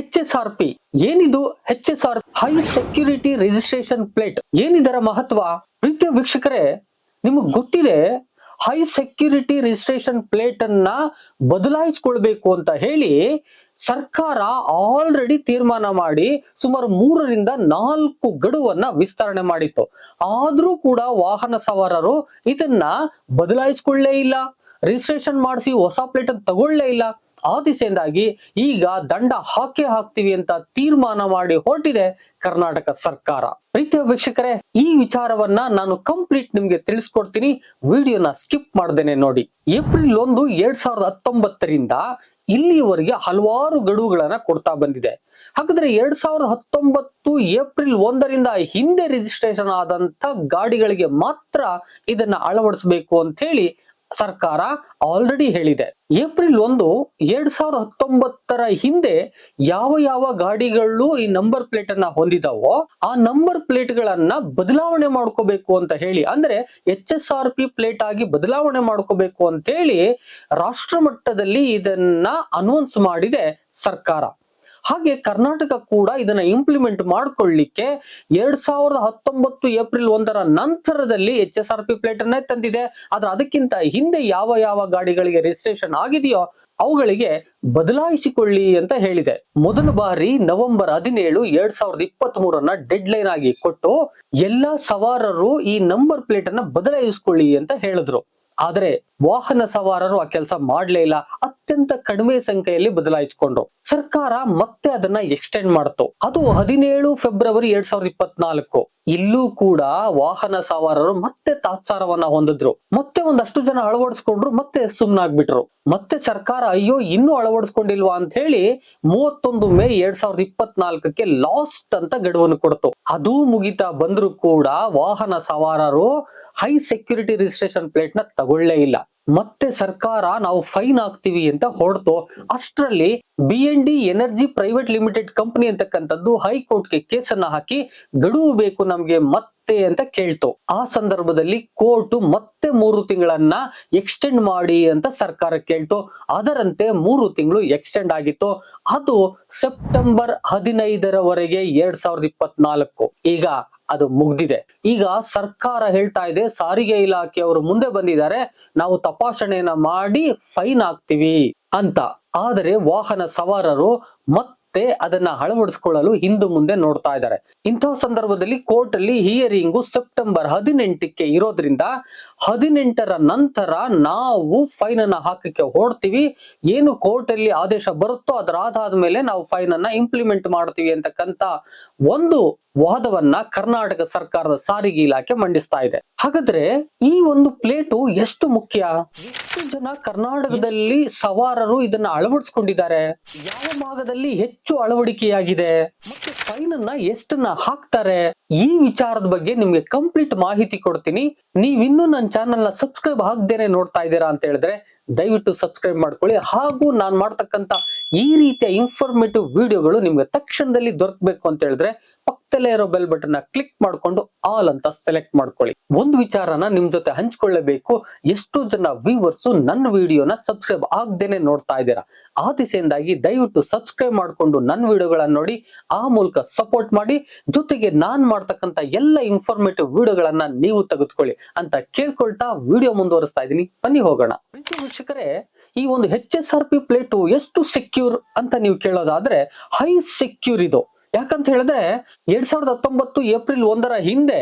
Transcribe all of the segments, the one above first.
H S R P. ಏನಿದು H S R high security registration plate ಏನಿದರ ಮಹತ್ವ? ಪ್ರೀತಿಯ ವೀಕ್ಷಕರೇ, ನಿಮಗೆ ಗೊತ್ತಿದೆ ಹೈ ಸೆಕ್ಯೂರಿಟಿ ರಿಜಿಸ್ಟ್ರೇಷನ್ ಪ್ಲೇಟ್ ಅನ್ನ ಬದಲಾಯಿಸಿಕೊಳ್ಬೇಕು ಅಂತ ಹೇಳಿ ಸರ್ಕಾರ ಆಲ್ರೆಡಿ ತೀರ್ಮಾನ ಮಾಡಿ ಸುಮಾರು ಮೂರರಿಂದ ನಾಲ್ಕು ಗಡುವನ್ನ ವಿಸ್ತರಣೆ ಮಾಡಿತ್ತು. ಆದ್ರೂ ಕೂಡ ವಾಹನ ಸವಾರರು ಇದನ್ನ ಬದಲಾಯಿಸ್ಕೊಳ್ಳೇ ಇಲ್ಲ. ರಿಜಿಸ್ಟ್ರೇಷನ್ ಮಾಡಿಸಿ ಹೊಸ ಪ್ಲೇಟ್ ಅನ್ನು ತಗೊಳ್ಳೇ ಇಲ್ಲ. ಆ ದಿಸೆಯಿಂದಾಗಿ ಈಗ ದಂಡ ಹಾಕಿ ಹಾಕ್ತಿವಿ ಅಂತ ತೀರ್ಮಾನ ಮಾಡಿ ಹೊರಟಿದೆ ಕರ್ನಾಟಕ ಸರ್ಕಾರ. ಪ್ರೀತಿಯ ವೀಕ್ಷಕರೇ, ಈ ವಿಚಾರವನ್ನ ನಾನು ಕಂಪ್ಲೀಟ್ ನಿಮ್ಗೆ ತಿಳಿಸ್ಕೊಡ್ತೀನಿ. ವಿಡಿಯೋನ ಸ್ಕಿಪ್ ಮಾಡ್ದೇನೆ ನೋಡಿ. ಏಪ್ರಿಲ್ ಒಂದು ಎರಡ್ ಸಾವಿರದ ಹತ್ತೊಂಬತ್ತರಿಂದ ಇಲ್ಲಿಯವರೆಗೆ ಹಲವಾರು ಗಡುವುಗಳನ್ನ ಕೊಡ್ತಾ ಬಂದಿದೆ. ಹಾಗಾದ್ರೆ ಎರಡ್ ಸಾವಿರದ ಹತ್ತೊಂಬತ್ತು ಏಪ್ರಿಲ್ ಒಂದರಿಂದ ಹಿಂದೆ ರಿಜಿಸ್ಟ್ರೇಷನ್ ಆದಂತ ಗಾಡಿಗಳಿಗೆ ಮಾತ್ರ ಇದನ್ನ ಅಳವಡಿಸಬೇಕು ಅಂತ ಹೇಳಿ ಸರ್ಕಾರ ಆಲ್ರೆಡಿ ಹೇಳಿದೆ. ಏಪ್ರಿಲ್ ಒಂದು, ಎರಡ್ ಸಾವಿರದ ಹತ್ತೊಂಬತ್ತರ ಹಿಂದೆ ಯಾವ ಯಾವ ಗಾಡಿಗಳು ಈ ನಂಬರ್ ಪ್ಲೇಟ್ ಅನ್ನ ಹೊಂದಿದಾವೋ, ಆ ನಂಬರ್ ಪ್ಲೇಟ್ ಗಳನ್ನ ಬದಲಾವಣೆ ಮಾಡ್ಕೋಬೇಕು ಅಂತ ಹೇಳಿ, ಅಂದ್ರೆ H S R P plate ಆಗಿ ಬದಲಾವಣೆ ಮಾಡ್ಕೋಬೇಕು ಅಂತ ಹೇಳಿ ರಾಷ್ಟ್ರ ಮಟ್ಟದಲ್ಲಿ ಇದನ್ನ ಅನೌನ್ಸ್ ಮಾಡಿದೆ ಸರ್ಕಾರ. ಹಾಗೆ ಕರ್ನಾಟಕ ಕೂಡ ಇದನ್ನ ಇಂಪ್ಲಿಮೆಂಟ್ ಮಾಡ್ಕೊಳ್ಳಿಕ್ಕೆ ಎರಡ್ ಸಾವಿರದ ಹತ್ತೊಂಬತ್ತು ಏಪ್ರಿಲ್ ಒಂದರ ನಂತರದಲ್ಲಿ H S R P plate ಅನ್ನೇ ತಂದಿದೆ. ಆದ್ರೆ ಅದಕ್ಕಿಂತ ಹಿಂದೆ ಯಾವ ಯಾವ ಗಾಡಿಗಳಿಗೆ ರಿಜಿಸ್ಟ್ರೇಷನ್ ಆಗಿದೆಯೋ ಅವುಗಳಿಗೆ ಬದಲಾಯಿಸಿಕೊಳ್ಳಿ ಅಂತ ಹೇಳಿದೆ. ಮೊದಲ ಬಾರಿ ನವೆಂಬರ್ ಹದಿನೇಳು ಎರಡ್ ಸಾವಿರದ ಇಪ್ಪತ್ತ್ ಮೂರನ್ನ ಡೆಡ್ ಲೈನ್ ಆಗಿ ಕೊಟ್ಟು ಎಲ್ಲಾ ಸವಾರರು ಈ ನಂಬರ್ ಪ್ಲೇಟ್ ಅನ್ನ ಬದಲಾಯಿಸಿಕೊಳ್ಳಿ ಅಂತ ಹೇಳಿದ್ರು. ಆದ್ರೆ ವಾಹನ ಸವಾರರು ಆ ಕೆಲಸ ಮಾಡ್ಲೇ ಇಲ್ಲ. ಅತ್ಯಂತ ಕಡಿಮೆ ಸಂಖ್ಯೆಯಲ್ಲಿ ಬದಲಾಯಿಸಿಕೊಂಡ್ರು. ಸರ್ಕಾರ ಮತ್ತೆ ಅದನ್ನ ಎಕ್ಸ್ಟೆಂಡ್ ಮಾಡ್ತು. ಅದು ಹದಿನೇಳು ಫೆಬ್ರವರಿ ಎರಡ್ ಸಾವಿರದ ಇಪ್ಪತ್ನಾಲ್ಕು. ಇಲ್ಲೂ ಕೂಡ ವಾಹನ ಸವಾರರು ಮತ್ತೆ ತಾತ್ಸಾರವನ್ನ ಹೊಂದಿದ್ರು. ಮತ್ತೆ ಒಂದಷ್ಟು ಜನ ಅಳವಡಿಸ್ಕೊಂಡ್ರು, ಮತ್ತೆ ಸುಮ್ನಾಗ್ಬಿಟ್ರು. ಮತ್ತೆ ಸರ್ಕಾರ ಅಯ್ಯೋ ಇನ್ನೂ ಅಳವಡಿಸ್ಕೊಂಡಿಲ್ವಾ ಅಂತ ಹೇಳಿ ಮೂವತ್ತೊಂದು ಮೇ ಎರಡ್ ಸಾವಿರದ ಇಪ್ಪತ್ನಾಲ್ಕಕ್ಕೆ ಲಾಸ್ಟ್ ಅಂತ ಗಡುವನ್ನು ಕೊಡ್ತು. ಅದು ಮುಗಿತಾ ಬಂದ್ರು ಕೂಡ ವಾಹನ ಸವಾರರು ಹೈ ಸೆಕ್ಯೂರಿಟಿ ರಿಜಿಸ್ಟ್ರೇಷನ್ ಪ್ಲೇಟ್ನ ತಗೊಳ್ಳೇ ಇಲ್ಲ. ಮತ್ತೆ ಸರ್ಕಾರ ನಾವು ಫೈನ್ ಹಾಕ್ತಿವಿ ಅಂತ ಹೊರತು ಅಷ್ಟರಲ್ಲಿ B N D energy private limited company ಅಂತಕ್ಕಂಥದ್ದು ಹೈಕೋರ್ಟ್ಗೆ ಕೇಸನ್ನ ಹಾಕಿ ಗಡುವು ಬೇಕು ನಮ್ಗೆ ಮತ್ತೆ ಅಂತ ಕೇಳ್ತು. ಆ ಸಂದರ್ಭದಲ್ಲಿ ಕೋರ್ಟ್ ಮತ್ತೆ ಮೂರು ತಿಂಗಳನ್ನ ಎಕ್ಸ್ಟೆಂಡ್ ಮಾಡಿ ಅಂತ ಸರ್ಕಾರ ಕೇಳ್ತು. ಅದರಂತೆ ಮೂರು ತಿಂಗಳು ಎಕ್ಸ್ಟೆಂಡ್ ಆಗಿತ್ತು. ಅದು ಸೆಪ್ಟೆಂಬರ್ ಹದಿನೈದರವರೆಗೆ ಎರಡ್ ಸಾವಿರದ ಇಪ್ಪತ್ನಾಲ್ಕು. ಈಗ ಅದು ಮುಗ್ದಿದೆ. ಈಗ ಸರ್ಕಾರ ಹೇಳ್ತಾ ಇದೆ, ಸಾರಿಗೆ ಇಲಾಖೆಯವರು ಮುಂದೆ ಬಂದಿದ್ದಾರೆ, ನಾವು ತಪಾಸಣೆಯನ್ನ ಮಾಡಿ ಫೈನ್ ಹಾಕ್ತಿವಿ ಅಂತ. ಆದರೆ ವಾಹನ ಸವಾರರು ಮತ್ತೆ ಅದನ್ನ ಅಳವಡಿಸಿಕೊಳ್ಳಲು ಹಿಂದು ಮುಂದೆ ನೋಡ್ತಾ ಇದ್ದಾರೆ. ಇಂತಹ ಸಂದರ್ಭದಲ್ಲಿ ಕೋರ್ಟ್ ಅಲ್ಲಿ ಹಿಯರಿಂಗು ಸೆಪ್ಟೆಂಬರ್ ಹದಿನೆಂಟಕ್ಕೆ ಇರೋದ್ರಿಂದ ಹದಿನೆಂಟರ ನಂತರ ನಾವು ಫೈನ್ ಅನ್ನ ಹಾಕಕ್ಕೆ ಹೊರಡ್ತೀವಿ. ಏನು ಕೋರ್ಟ್ ಅಲ್ಲಿ ಆದೇಶ ಬರುತ್ತೋ ಅದರ ಆಧಾರದ ಮೇಲೆ ನಾವು ಫೈನ್ ಅನ್ನ ಇಂಪ್ಲಿಮೆಂಟ್ ಮಾಡ್ತೀವಿ ಅಂತಕ್ಕಂತ ಒಂದು ವಾದವನ್ನ ಕರ್ನಾಟಕ ಸರ್ಕಾರದ ಸಾರಿಗೆ ಇಲಾಖೆ ಮಂಡಿಸ್ತಾ ಇದೆ. ಹಾಗಾದ್ರೆ ಈ ಒಂದು ಪ್ಲೇಟು ಎಷ್ಟು ಮುಖ್ಯ? ಎಷ್ಟು ಜನ ಕರ್ನಾಟಕದಲ್ಲಿ ಸವಾರರು ಇದನ್ನ ಅಳವಡಿಸ್ಕೊಂಡಿದ್ದಾರೆ? ಯಾವ ಭಾಗದಲ್ಲಿ ಹೆಚ್ಚು ಅಳವಡಿಕೆಯಾಗಿದೆ? ಮತ್ತೆ ಫೈನ್ ಅನ್ನ ಎಷ್ಟನ್ನ ಹಾಕ್ತಾರೆ? ಈ ವಿಚಾರದ ಬಗ್ಗೆ ನಿಮ್ಗೆ ಕಂಪ್ಲೀಟ್ ಮಾಹಿತಿ ಕೊಡ್ತೀನಿ. ನೀವಿನ್ನೂ ನನ್ನ ಚಾನೆಲ್ ಸಬ್ಸ್ಕ್ರೈಬ್ ಆಗದೇನೆ ನೋಡ್ತಾ ಇದ್ದೀರಾ ಅಂತ ಹೇಳಿದ್ರೆ ದಯವಿಟ್ಟು ಸಬ್ಸ್ಕ್ರೈಬ್ ಮಾಡ್ಕೊಳ್ಳಿ. ಹಾಗೂ ನಾನು ಮಾಡ್ತಕ್ಕಂತ ಈ ರೀತಿಯ ಇನ್ಫಾರ್ಮೇಟಿವ್ ವಿಡಿಯೋಗಳು ನಿಮ್ಗೆ ತಕ್ಷಣದಲ್ಲಿ ದೊರಕಬೇಕು ಅಂತ ಹೇಳಿದ್ರೆ ಪಕ್ಕದಲ್ಲೇ ಇರೋ ಬೆಲ್ ಬಟನ್ ಕ್ಲಿಕ್ ಮಾಡ್ಕೊಂಡು ಆಲ್ ಅಂತ ಸೆಲೆಕ್ಟ್ ಮಾಡ್ಕೊಳ್ಳಿ. ಒಂದು ವಿಚಾರನ ನಿಮ್ ಜೊತೆ ಹಂಚ್ಕೊಳ್ಳಬೇಕು. ಎಷ್ಟು ಜನ ವ್ಯೂವರ್ಸ್ ನನ್ನ ವಿಡಿಯೋನ ಸಬ್ಸ್ಕ್ರೈಬ್ ಆಗದೇನೆ ನೋಡ್ತಾ ಇದ್ದೀರಾ. ಆ ದಿಸೆಯಿಂದಾಗಿ ದಯವಿಟ್ಟು ಸಬ್ಸ್ಕ್ರೈಬ್ ಮಾಡ್ಕೊಂಡು ನನ್ನ ವಿಡಿಯೋಗಳನ್ನ ನೋಡಿ, ಆ ಮೂಲಕ ಸಪೋರ್ಟ್ ಮಾಡಿ, ಜೊತೆಗೆ ನಾನ್ ಮಾಡ್ತಕ್ಕಂತ ಎಲ್ಲ ಇನ್ಫಾರ್ಮೇಟಿವ್ ವಿಡಿಯೋಗಳನ್ನ ನೀವು ತೆಗೆದುಕೊಳ್ಳಿ ಅಂತ ಕೇಳ್ಕೊಳ್ತಾ ವಿಡಿಯೋ ಮುಂದುವರಿಸ್ತಾ ಇದೀನಿ ಬನ್ನಿ ಹೋಗೋಣ. ವೀಕ್ಷಕರೇ, ಈ ಒಂದು H S R P plate ಎಷ್ಟು ಸೆಕ್ಯೂರ್ ಅಂತ ನೀವು ಕೇಳೋದಾದ್ರೆ ಹೈ ಸೆಕ್ಯೂರ್ ಇದು. ಯಾಕಂತ ಹೇಳಿದ್ರೆ ಎರಡ್ ಸಾವಿರದ ಹತ್ತೊಂಬತ್ತು ಏಪ್ರಿಲ್ ಒಂದರ ಹಿಂದೆ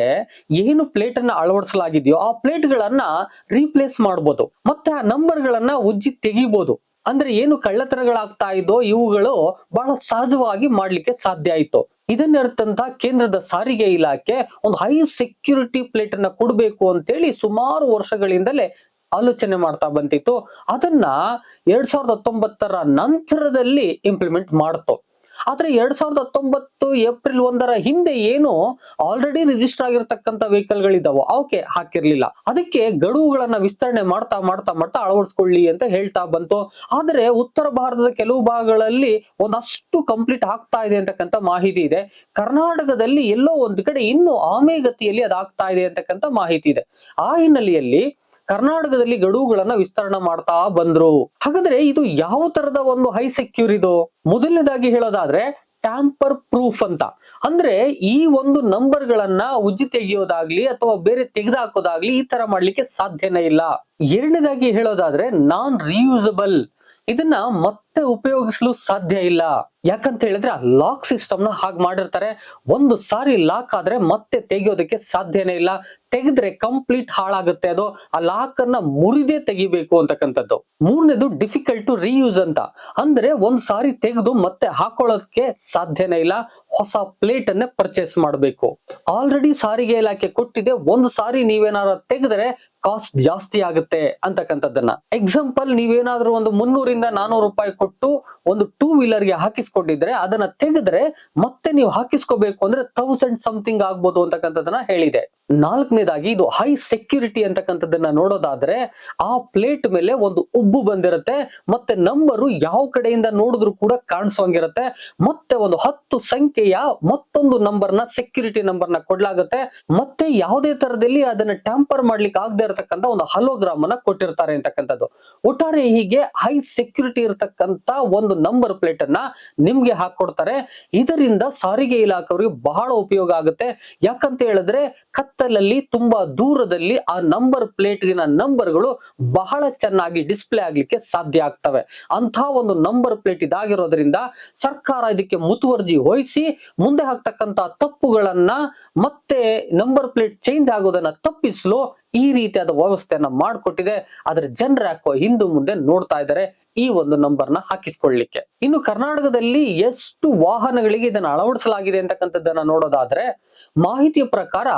ಏನು ಪ್ಲೇಟ್ ಅನ್ನ ಅಳವಡಿಸಲಾಗಿದೆಯೋ ಆ ಪ್ಲೇಟ್ ಗಳನ್ನ ರೀಪ್ಲೇಸ್ ಮಾಡಬಹುದು ಮತ್ತೆ ಆ ನಂಬರ್ ಗಳನ್ನ ಉಜ್ಜಿ ತೆಗಿಬಹುದು ಅಂದ್ರೆ ಏನು ಕಳ್ಳತನಗಳಾಗ್ತಾ ಇದ್ದೋ ಇವುಗಳು ಬಹಳ ಸಹಜವಾಗಿ ಮಾಡ್ಲಿಕ್ಕೆ ಸಾಧ್ಯ ಆಯ್ತು. ಇದನ್ನರ್ಥಂತ ಕೇಂದ್ರದ ಸಾರಿಗೆ ಇಲಾಖೆ ಒಂದು ಹೈ ಸೆಕ್ಯೂರಿಟಿ ಪ್ಲೇಟ್ ಅನ್ನ ಕೊಡಬೇಕು ಅಂತೇಳಿ ಸುಮಾರು ವರ್ಷಗಳಿಂದಲೇ ಆಲೋಚನೆ ಮಾಡ್ತಾ ಬಂದಿತ್ತು ಅದನ್ನ ಎರಡ್ ಸಾವಿರದ ಹತ್ತೊಂಬತ್ತರ ನಂತರದಲ್ಲಿ ಇಂಪ್ಲಿಮೆಂಟ್ ಮಾಡ್ತು. ಆದ್ರೆ ಎರಡ್ ಸಾವಿರದ ಹತ್ತೊಂಬತ್ತು ಏಪ್ರಿಲ್ ಒಂದರ ಹಿಂದೆ ಏನು ಆಲ್ರೆಡಿ ರಿಜಿಸ್ಟರ್ ಆಗಿರ್ತಕ್ಕಂಥ ವೆಹಿಕಲ್ ಗಳಿದಾವೋ ಅವಕ್ಕೆ ಹಾಕಿರ್ಲಿಲ್ಲ. ಅದಕ್ಕೆ ಗಡುವುಗಳನ್ನ ವಿಸ್ತರಣೆ ಮಾಡ್ತಾ ಮಾಡ್ತಾ ಮಾಡ್ತಾ ಅಳವಡಿಸ್ಕೊಳ್ಳಿ ಅಂತ ಹೇಳ್ತಾ ಬಂತು. ಆದ್ರೆ ಉತ್ತರ ಭಾರತದ ಕೆಲವು ಭಾಗಗಳಲ್ಲಿ ಒಂದಷ್ಟು ಕಂಪ್ಲೀಟ್ ಆಗ್ತಾ ಇದೆ ಅಂತಕ್ಕಂಥ ಮಾಹಿತಿ ಇದೆ. ಕರ್ನಾಟಕದಲ್ಲಿ ಎಲ್ಲೋ ಒಂದ್ ಕಡೆ ಇನ್ನೂ ಆಮೆಗತಿಯಲ್ಲಿ ಅದಾಗ್ತಾ ಇದೆ ಅಂತಕ್ಕಂಥ ಮಾಹಿತಿ ಇದೆ. ಆ ಹಿನ್ನೆಲೆಯಲ್ಲಿ ಕರ್ನಾಟಕದಲ್ಲಿ ಗಡುವುಗಳನ್ನ ವಿಸ್ತರಣೆ ಮಾಡ್ತಾ ಬಂದ್ರು. ಹಾಗಾದ್ರೆ ಇದು ಯಾವ ತರದ ಒಂದು ಹೈ ಸೆಕ್ಯೂರ್ ಇದು? ಮೊದಲನೇದಾಗಿ ಹೇಳೋದಾದ್ರೆ ಟ್ಯಾಂಪರ್ ಪ್ರೂಫ್ ಅಂತ. ಅಂದ್ರೆ ಈ ಒಂದು ನಂಬರ್ ಗಳನ್ನ ಉಜ್ಜಿ ತೆಗೆಯೋದಾಗ್ಲಿ ಅಥವಾ ಬೇರೆ ತೆಗೆದುಹಾಕೋದಾಗ್ಲಿ ಈ ತರ ಮಾಡ್ಲಿಕ್ಕೆ ಸಾಧ್ಯನೇ ಇಲ್ಲ. ಎರಡನೇದಾಗಿ ಹೇಳೋದಾದ್ರೆ ನಾನ್ ರಿಯೂಸಬಲ್ ಇದನ್ನ ಮತ್ತೆ ಉಪಯೋಗಿಸಲು ಸಾಧ್ಯ ಇಲ್ಲ. ಯಾಕಂತ ಹೇಳಿದ್ರೆ ಆ ಲಾಕ್ ಸಿಸ್ಟಮ್ನ ಹಾಗೆ ಮಾಡಿರ್ತಾರೆ. ಒಂದು ಸಾರಿ ಲಾಕ್ ಆದ್ರೆ ಮತ್ತೆ ತೆಗೆಯೋದಕ್ಕೆ ಸಾಧ್ಯನೇ ಇಲ್ಲ. ತೆಗೆದ್ರೆ ಕಂಪ್ಲೀಟ್ ಹಾಳಾಗುತ್ತೆ ಅದು. ಆ ಲಾಕ್ ಅನ್ನ ಮುರಿದೇ ತೆಗಿಬೇಕು ಅಂತಕ್ಕಂಥದ್ದು. ಮೂರನೇದು ಡಿಫಿಕಲ್ಟ್ ಟು ರೀಯೂಸ್ ಅಂತ. ಅಂದ್ರೆ ಒಂದ್ ಸಾರಿ ತೆಗೆದು ಮತ್ತೆ ಹಾಕೊಳ್ಳೋದಕ್ಕೆ ಸಾಧ್ಯನೇ ಇಲ್ಲ. ಹೊಸ ಪ್ಲೇಟ್ ಅನ್ನೇ ಪರ್ಚೇಸ್ ಮಾಡಬೇಕು. ಆಲ್ರೆಡಿ ಸಾರಿಗೆ ಇಲಾಖೆ ಕೊಟ್ಟಿದೆ. ಒಂದು ಸಾರಿ ನೀವೇನಾದ್ರು ತೆಗೆದ್ರೆ ಕಾಸ್ಟ್ ಜಾಸ್ತಿ ಆಗುತ್ತೆ ಅಂತಕ್ಕಂಥದ್ದನ್ನ. ಎಕ್ಸಾಂಪಲ್ ನೀವೇನಾದ್ರೂ ಒಂದು ಮುನ್ನೂರಿಂದ ನಾನೂರು ರೂಪಾಯಿ ಕೊಟ್ಟು ಒಂದು ಟೂ ವೀಲರ್ಗೆ ಹಾಕಿಸ್ಕೊಂಡಿದ್ರೆ ಅದನ್ನ ತೆಗೆದ್ರೆ ಮತ್ತೆ ನೀವು ಹಾಕಿಸ್ಕೋಬೇಕು ಅಂದ್ರೆ ತೌಸಂಡ್ ಸಮಥಿಂಗ್ ಆಗ್ಬೋದು ಅಂತಕ್ಕಂಥದ್ದನ್ನ ಹೇಳಿದೆ. ನಾಲ್ಕನೇದಾಗಿ ಇದು ಹೈ ಸೆಕ್ಯೂರಿಟಿ ಅಂತಕ್ಕಂಥದ್ದನ್ನ ನೋಡೋದಾದ್ರೆ ಆ ಪ್ಲೇಟ್ ಮೇಲೆ ಒಂದು ಉಬ್ಬು ಬಂದಿರುತ್ತೆ, ಮತ್ತೆ ನಂಬರು ಯಾವ ಕಡೆಯಿಂದ ನೋಡಿದ್ರು ಕೂಡ ಕಾಣಿಸೋಂಗಿರುತ್ತೆ, ಮತ್ತೆ ಒಂದು ಹತ್ತು ಸಂಖ್ಯೆಯ ಮತ್ತೊಂದು ನಂಬರ್ನ ಸೆಕ್ಯೂರಿಟಿ ನಂಬರ್ನ ಕೊಡ್ಲಾಗುತ್ತೆ, ಮತ್ತೆ ಯಾವುದೇ ತರದಲ್ಲಿ ಅದನ್ನ ಟ್ಯಾಂಪರ್ ಮಾಡ್ಲಿಕ್ಕೆ ಆಗದೆ ಇರತಕ್ಕಂತ ಒಂದು ಹಲೋಗ್ರಾಮ್ ಅನ್ನ ಕೊಟ್ಟಿರ್ತಾರೆ ಅಂತಕ್ಕಂಥದ್ದು. ಒಟ್ಟಾರೆ ಹೀಗೆ ಹೈ ಸೆಕ್ಯೂರಿಟಿ ಇರತಕ್ಕಂತ ಒಂದು ನಂಬರ್ ಪ್ಲೇಟ್ ಅನ್ನ ನಿಮ್ಗೆ ಹಾಕೊಡ್ತಾರೆ. ಇದರಿಂದ ಸಾರಿಗೆ ಇಲಾಖೆಯವರಿಗೆ ಬಹಳ ಉಪಯೋಗ ಆಗುತ್ತೆ. ಯಾಕಂತ ಹೇಳಿದ್ರೆ ಕತ್ತಲಲ್ಲಿ ತುಂಬಾ ದೂರದಲ್ಲಿ ಆ ನಂಬರ್ ಪ್ಲೇಟ್ಗಿನ ನಂಬರ್ಗಳು ಬಹಳ ಚೆನ್ನಾಗಿ ಡಿಸ್ಪ್ಲೇ ಆಗ್ಲಿಕ್ಕೆ ಸಾಧ್ಯ ಆಗ್ತವೆ. ಅಂತ ಒಂದು ನಂಬರ್ ಪ್ಲೇಟ್ ಇದಾಗಿರೋದ್ರಿಂದ ಸರ್ಕಾರ ಇದಕ್ಕೆ ಮುತುವರ್ಜಿ ವಹಿಸಿ ಮುಂದೆ ಹಾಕ್ತಕ್ಕಂತ ತಪ್ಪುಗಳನ್ನ ಮತ್ತೆ ನಂಬರ್ ಪ್ಲೇಟ್ ಚೇಂಜ್ ಆಗೋದನ್ನ ತಪ್ಪಿಸಲು ಈ ರೀತಿಯಾದ ವ್ಯವಸ್ಥೆಯನ್ನ ಮಾಡಿಕೊಟ್ಟಿದೆ. ಆದ್ರೆ ಜನರು ಯಾಕೋ ಹಿಂದು ಮುಂದೆ ನೋಡ್ತಾ ಇದ್ದಾರೆ. ಈ ಒಂದು ನಂಬರ್ನ ಹಾಕಿಸ್ಕೊಳ್ಳಿಕ್ಕೆ. ಇನ್ನು ಕರ್ನಾಟಕದಲ್ಲಿ ಎಷ್ಟು ವಾಹನಗಳಿಗೆ ಇದನ್ನ ಅಳವಡಿಸಲಾಗಿದೆ ಅಂತಕ್ಕಂಥದ್ದನ್ನ ನೋಡೋದಾದ್ರೆ, ಮಾಹಿತಿಯ ಪ್ರಕಾರ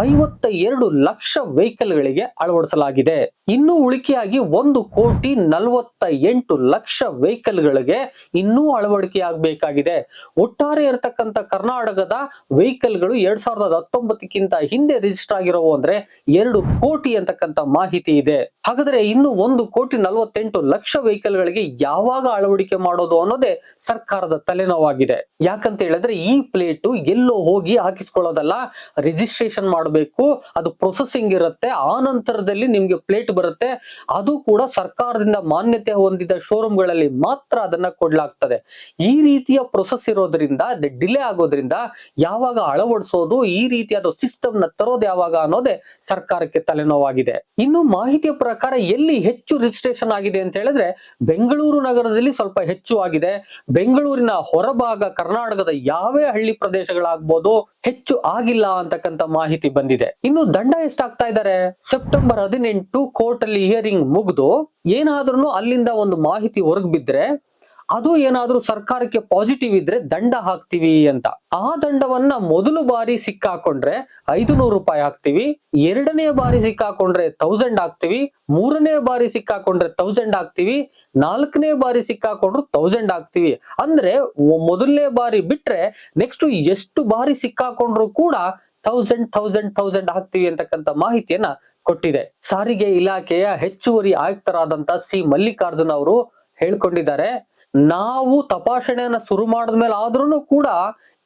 ಐವತ್ತ ಎರಡು ಲಕ್ಷ ವೆಹಿಕಲ್ ಗಳಿಗೆ ಅಳವಡಿಸಲಾಗಿದೆ. ಇನ್ನು ಉಳಿಕೆಯಾಗಿ ಒಂದು ಕೋಟಿ ನಲವತ್ತ ಎಂಟು ಲಕ್ಷ ವೆಹಿಕಲ್ ಗಳಿಗೆ ಇನ್ನೂ ಅಳವಡಿಕೆ ಆಗಬೇಕಾಗಿದೆ ಒಟ್ಟಾರೆ ಇರತಕ್ಕಂತ ಕರ್ನಾಟಕದ ವೆಹಿಕಲ್ಗಳು ಎರಡ್ ಸಾವಿರದ ಹತ್ತೊಂಬತ್ತಕ್ಕಿಂತ ಹಿಂದೆ ರಿಜಿಸ್ಟರ್ ಆಗಿರೋ ಅಂದ್ರೆ ಎರಡು ಕೋಟಿ ಅಂತಕ್ಕಂಥ ಮಾಹಿತಿ ಇದೆ. ಹಾಗಾದ್ರೆ ಇನ್ನು ಒಂದು ಕೋಟಿ ನಲವತ್ತೆಂಟು ಲಕ್ಷ ವೆಹಿಕಲ್ ಗಳಿಗೆ ಯಾವಾಗ ಅಳವಡಿಕೆ ಮಾಡೋದು ಅನ್ನೋದೇ ಸರ್ಕಾರದ ತಲೆನೋವಾಗಿದೆ. ಯಾಕಂತ ಹೇಳಿದ್ರೆ ಈ ಪ್ಲೇಟ್ ಎಲ್ಲೋ ಹೋಗಿ ಹಾಕಿಸ್ಕೊಳ್ಳೋದಲ್ಲ ರಿಜಿಸ್ಟ್ರೇಷನ್ ಮಾಡಬೇಕು, ಅದು ಪ್ರೊಸೆಸಿಂಗ್ ಇರುತ್ತೆ, ಆ ನಂತರದಲ್ಲಿ ನಿಮ್ಗೆ ಪ್ಲೇಟ್ ಬರುತ್ತೆ, ಅದು ಕೂಡ ಸರ್ಕಾರದಿಂದ ಮಾನ್ಯತೆ ಹೊಂದಿದ ಶೋರೂಮ್ಗಳಲ್ಲಿ ಮಾತ್ರ ಅದನ್ನ ಕೊಡ್ಲಾಗ್ತದೆ. ಈ ರೀತಿಯ ಪ್ರೊಸೆಸ್ ಇರೋದ್ರಿಂದ ಡಿಲೇ ಆಗೋದ್ರಿಂದ ಯಾವಾಗ ಅಳವಡಿಸೋದು, ಈ ರೀತಿಯಾದ ಸಿಸ್ಟಮ್ನ ತರೋದು ಯಾವಾಗ ಅನ್ನೋದೇ ಸರ್ಕಾರಕ್ಕೆ ತಲೆನೋವಾಗಿದೆ. ಇನ್ನು ಮಾಹಿತಿಯ ಪ್ರಕಾರ ಎಲ್ಲಿ ಹೆಚ್ಚು ರಿಜಿಸ್ಟ್ರೇಷನ್ ಆಗಿದೆ ಅಂತ ಹೇಳಿದ್ರೆ ಬೆಂಗಳೂರು ನಗರದಲ್ಲಿ ಸ್ವಲ್ಪ ಹೆಚ್ಚು ಆಗಿದೆ. ಬೆಂಗಳೂರಿನ ಹೊರಭಾಗ ಕರ್ನಾಟಕದ ಯಾವೇ ಹಳ್ಳಿ ಪ್ರದೇಶಗಳಾಗ್ಬೋದು ಹೆಚ್ಚು ಆಗಿಲ್ಲ ಅಂತಕ್ಕಂತ ಮಾಹಿತಿ ಬಂದಿದೆ. ಇನ್ನು ದಂಡ ಎಷ್ಟಾಗ್ತಾ ಇದ್ದಾರೆ ಸೆಪ್ಟೆಂಬರ್ ಹದಿನೆಂಟು ಕೋರ್ಟ್ ಅಲ್ಲಿ ಹಿಯರಿಂಗ್ ಮುಗಿದು ಏನಾದ್ರೂ ಅಲ್ಲಿಂದ ಒಂದು ಮಾಹಿತಿ ಹೊರಗ್ ಬಿದ್ರೆ ಅದು ಏನಾದ್ರೂ ಸರ್ಕಾರಕ್ಕೆ ಪಾಸಿಟಿವ್ ಇದ್ರೆ ದಂಡ ಹಾಕ್ತಿವಿ ಅಂತ. ಆ ದಂಡವನ್ನ ಮೊದಲು ಬಾರಿ ಸಿಕ್ಕಾಕೊಂಡ್ರೆ ಐದು ನೂರು ರೂಪಾಯಿ ಹಾಕ್ತಿವಿ, ಎರಡನೇ ಬಾರಿ ಸಿಕ್ಕಾಕೊಂಡ್ರೆ ತೌಸಂಡ್ ಹಾಕ್ತಿವಿ, ಮೂರನೇ ಬಾರಿ ಸಿಕ್ಕಾಕೊಂಡ್ರೆ ತೌಸಂಡ್ ಹಾಕ್ತಿವಿ, ನಾಲ್ಕನೇ ಬಾರಿ ಸಿಕ್ಕಾಕೊಂಡ್ರು ತೌಸಂಡ್ ಹಾಕ್ತಿವಿ. ಅಂದ್ರೆ ಮೊದಲನೇ ಬಾರಿ ಬಿಟ್ರೆ ನೆಕ್ಸ್ಟ್ ಎಷ್ಟು ಬಾರಿ ಸಿಕ್ಕಾಕೊಂಡ್ರು ಕೂಡ ಥೌಸಂಡ್ ಥೌಸಂಡ್ ಥೌಸಂಡ್ ಹಾಕ್ತಿವಿ ಅಂತಕ್ಕಂತ ಮಾಹಿತಿಯನ್ನ ಕೊಟ್ಟಿದೆ. ಸಾರಿಗೆ ಇಲಾಖೆಯ ಹೆಚ್ಚುವರಿ ಆಯುಕ್ತರಾದಂತ ಸಿ ಮಲ್ಲಿಕಾರ್ಜುನ್ ಅವರು ಹೇಳ್ಕೊಂಡಿದ್ದಾರೆ. ನಾವು ತಪಾಸಣೆಯನ್ನ ಶುರು ಮಾಡಿದ್ಮೇಲೆ ಆದ್ರೂ ಕೂಡ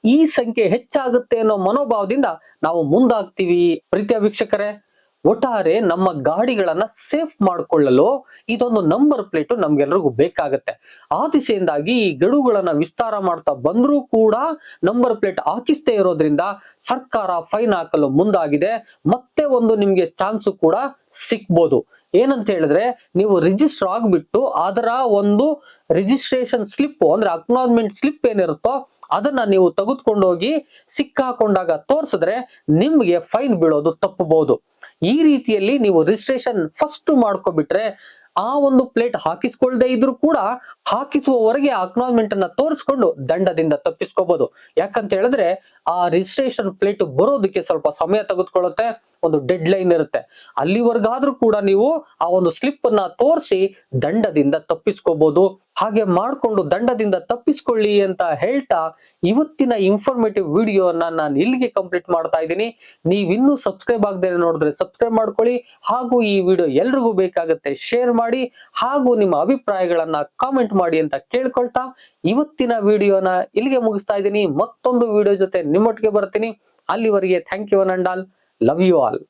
ಈ ಸಂಖ್ಯೆ ಹೆಚ್ಚಾಗುತ್ತೆ ಅನ್ನೋ ಮನೋಭಾವದಿಂದ ನಾವು ಮುಂದಾಗ್ತೀವಿ. ಪ್ರೀತಿಯ ವೀಕ್ಷಕರೇ, ಒಟ್ಟಾರೆ ನಮ್ಮ ಗಾಡಿಗಳನ್ನ ಸೇಫ್ ಮಾಡಿಕೊಳ್ಳಲು ಇದೊಂದು ನಂಬರ್ ಪ್ಲೇಟ್ ನಮ್ಗೆಲ್ರಿಗೂ ಬೇಕಾಗತ್ತೆ. ಆ ದಿಸೆಯಿಂದಾಗಿ ಈ ಗಡುಗಳನ್ನ ವಿಸ್ತಾರ ಮಾಡ್ತಾ ಬಂದ್ರೂ ಕೂಡ ನಂಬರ್ ಪ್ಲೇಟ್ ಹಾಕಿಸ್ತೇ ಇರೋದ್ರಿಂದ ಸರ್ಕಾರ ಫೈನ್ ಹಾಕಲು ಮುಂದಾಗಿದೆ. ಮತ್ತೆ ಒಂದು ನಿಮ್ಗೆ ಚಾನ್ಸು ಕೂಡ ಸಿಕ್ಬೋದು. ಏನಂತ ಹೇಳಿದ್ರೆ ನೀವು ರಿಜಿಸ್ಟರ್ ಆಗ್ಬಿಟ್ಟು ಅದರ ಒಂದು ರಿಜಿಸ್ಟ್ರೇಷನ್ ಸ್ಲಿಪ್ ಅಂದ್ರೆ ಅಕ್ನಾಲಜ್ಮೆಂಟ್ ಸ್ಲಿಪ್ ಏನಿರುತ್ತೋ ಅದನ್ನ ನೀವು ತೆಗೆದುಕೊಂಡೋಗಿ ಸಿಕ್ಕಾಕೊಂಡಾಗ ತೋರಿಸಿದ್ರೆ ನಿಮ್ಗೆ ಫೈನ್ ಬೀಳೋದು, ತಪ್ಪಬಹುದು. ಈ ರೀತಿಯಲ್ಲಿ ನೀವು ರಿಜಿಸ್ಟ್ರೇಷನ್ ಫಸ್ಟ್ ಮಾಡ್ಕೊಬಿಟ್ರೆ ಆ ಒಂದು ಪ್ಲೇಟ್ ಹಾಕಿಸ್ಕೊಳ್ದೆ ಇದ್ರೂ ಕೂಡ ಹಾಕಿಸುವವರೆಗೆ ಅಕ್ನಾಲ್ಜ್ಮೆಂಟ್ ಅನ್ನ ತೋರಿಸ್ಕೊಂಡು ದಂಡದಿಂದ ತಪ್ಪಿಸ್ಕೋಬಹುದು ಯಾಕಂತ ಹೇಳಿದ್ರೆ ಆ ರಿಜಿಸ್ಟ್ರೇಷನ್ ಪ್ಲೇಟ್ ಬರೋದಕ್ಕೆ ಸ್ವಲ್ಪ ಸಮಯ ತೆಗೆದುಕೊಳ್ಳುತ್ತೆ. ಒಂದು ಡೆಡ್ ಲೈನ್ ಇರುತ್ತೆ. ಅಲ್ಲಿವರೆಗಾದ್ರೂ ಕೂಡ ನೀವು ಆ ಒಂದು ಸ್ಲಿಪ್ ಅನ್ನ ತೋರಿಸಿ ದಂಡದಿಂದ ತಪ್ಪಿಸ್ಕೋಬಹುದು ಹಾಗೆ ಮಾಡ್ಕೊಂಡು ದಂಡದಿಂದ ತಪ್ಪಿಸ್ಕೊಳ್ಳಿ ಅಂತ ಹೇಳ್ತಾ ಇವತ್ತಿನ ಇನ್ಫಾರ್ಮೇಟಿವ್ ವಿಡಿಯೋನ ನಾನು ಇಲ್ಲಿಗೆ ಕಂಪ್ಲೀಟ್ ಮಾಡ್ತಾ ಇದ್ದೀನಿ. ನೀವಿನ್ನೂ ಸಬ್ಸ್ಕ್ರೈಬ್ ಆಗದೆ ನೋಡಿದ್ರೆ ಸಬ್ಸ್ಕ್ರೈಬ್ ಮಾಡ್ಕೊಳ್ಳಿ. ಹಾಗೂ ಈ ವಿಡಿಯೋ ಎಲ್ರಿಗೂ ಬೇಕಾಗುತ್ತೆ ಶೇರ್ ಮಾಡಿ. ಹಾಗೂ ನಿಮ್ಮ ಅಭಿಪ್ರಾಯಗಳನ್ನ ಕಾಮೆಂಟ್ ಮಾಡಿ ಅಂತ ಕೇಳ್ಕೊಳ್ತಾ ಇವತ್ತಿನ ವಿಡಿಯೋನ ಇಲ್ಲಿಗೆ ಮುಗಿಸ್ತಾ ಇದ್ದೀನಿ. ಮತ್ತೊಂದು ವಿಡಿಯೋ ಜೊತೆ ನಿಮ್ಮೊಟ್ಟಿಗೆ ಬರ್ತೀನಿ. ಅಲ್ಲಿವರೆಗೆ thank you all love you all